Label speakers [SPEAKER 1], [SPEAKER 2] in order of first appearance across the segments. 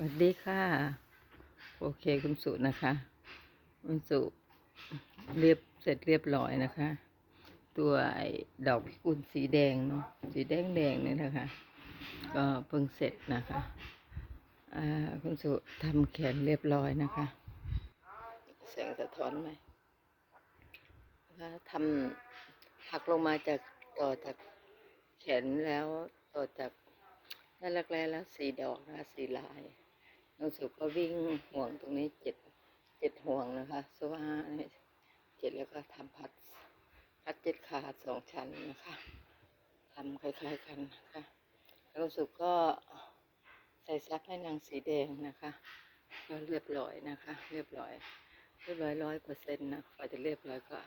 [SPEAKER 1] สวัสดีค่ะ โอเคคุณสุนะคะ คุณสุเรียบเสร็จเรียบร้อยนะคะ ตัวดอกพิกุลสีแดงเนาะสีแดงแดงเนี่ยนะคะ ก็เพิ่งเสร็จนะคะคุณสุทำแขนเรียบร้อยนะคะแสงสะท้อนไหมนะคะทำหักลงมาจากต่อจากแขนแล้วต่อจากด้านแรกแล้วสีดอกนะสีลาย น้องสุก็วิ่งห่วงตรงนี้เจ็ดเจ็ดห่วงนะคะโซฟาเนี่เจ็ดแล้วก็ทำพัดพัดเจ็ดขาสองชั้นนะคะทำคล้ายๆกันนะคะแล้วสุก็ใส่ซับให้นางสีแดงนะคะก็เรียบร้อยนะคะ เรียบร้อยเรียบร้อยร้อยเปอร์เซ็นต์นะกว่าจะเรียบร้อยก็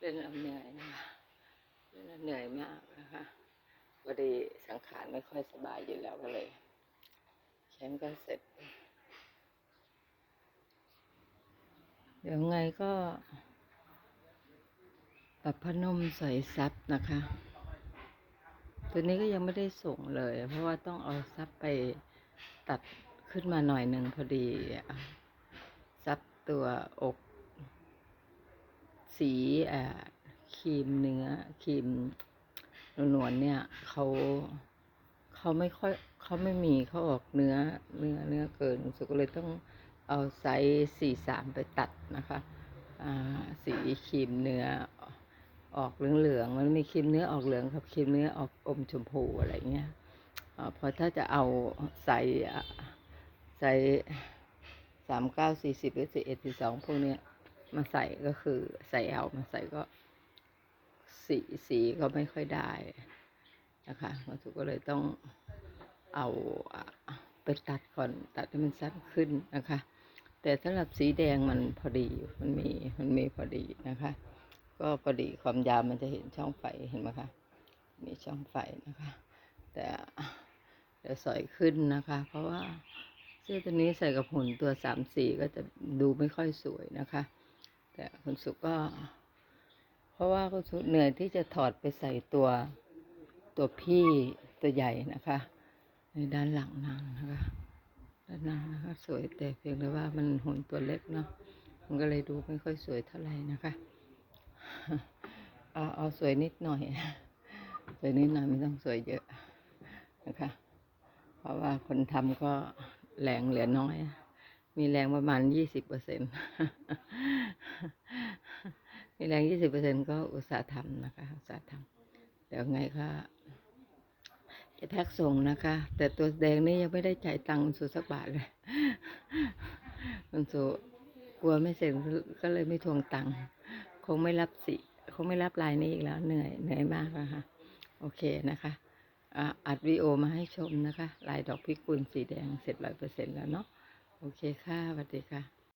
[SPEAKER 1] เล่นเอาเหนื่อยนะคะเล่นเหนื่อยมากนะคะพอดีสังขารไม่ค่อยสบายอยู่แล้วก็เลย แขนก็เสร็จ เดี๋ยวไงก็ปับพนมใส่ซับนะคะ ตัวนี้ก็ยังไม่ได้ส่งเลย เพราะว่าต้องเอาซับไปตัดขึ้นมาหน่อยหนึ่งพอดี ซับตัวอก สีอ่อครีมเนื้อครีมนวลเนี่ยเขาเขาไม่ค่อย เขาไม่มีเขาออกเนื้อเนื้อเนื้อเกินสุก็เลยต้องเอาไซส์สี่สามไปตัดนะคะสีครีมเนื้อออกเหลืองๆมันมีครีมเนื้อออกเหลืองกับครีมเนื้อออกอมชมพูอะไรเงี้ยอพอถ้าจะเอาใส่ใส่สามเก้าสี่สิบหรือสี่เอ็ดสี่สองพวกเนี้ยมาใส่ก็คือใส่เอามาใส่ก็สีสีก็ไม่ค่อยได้นะคะมาสุก็เลยต้อง เอาไปตัดก่อนตัดให้มันสั้นขึ้นนะคะ แต่สำหรับสีแดงมันพอดีมันมีมันมีพอดีนะคะ ก็พอดีความยาวมันจะเห็นช่องไฟเห็นไหมคะมีช่องไฟนะคะ แต่เดี๋ยวสอยขึ้นนะคะ เพราะว่าเสื้อตัวนี้ใส่กับหุ่นตัวสามสีก็จะดูไม่ค่อยสวยนะคะ แต่คุณสุก็ เพราะว่าคุณสุเหนื่อยที่จะถอดไปใส่ตัวตัวพี่ตัวใหญ่นะคะ ในด้านหลังนางนะคะด้านหน้านะคะ สวยแต่เพียงแต่ว่ามันหุ่นตัวเล็กเนาะมันก็เลยดูไม่ค่อยสวยเท่าไหร่นะคะเอาเอาสวยนิดหน่อยสวยนิดหน่อยไม่ต้องสวยเยอะนะคะ เพราะว่าคนทำก็แรงเหลือน้อย มีแรงประมาณยี่สิบเปอร์เซ็นมีแรงยี่สิบเปอร์เซ็นก็อุตสาห์ทำนะคะ อุตสาห์ทำเดี๋ยวไงก็ จะแพ็กส่งนะคะ แต่ตัวแดงนี่ยังไม่ได้จ่ายตังค์คุณสุสักบาทเลยคุณสุกลัวไม่เสร็จก็เลยไม่ทวงตังค์คงไม่รับสิคงไม่รับลายนี้อีกแล้วเหนื่อยเหนื่อยมากนะคะ โอเคนะคะอัดวีโอมาให้ชมนะคะ ลายดอกพิกุลสีแดงเสร็จร้อยเปอร์เซ็นต์แล้วเนาะโอเคค่ะสวัสดีค่ะ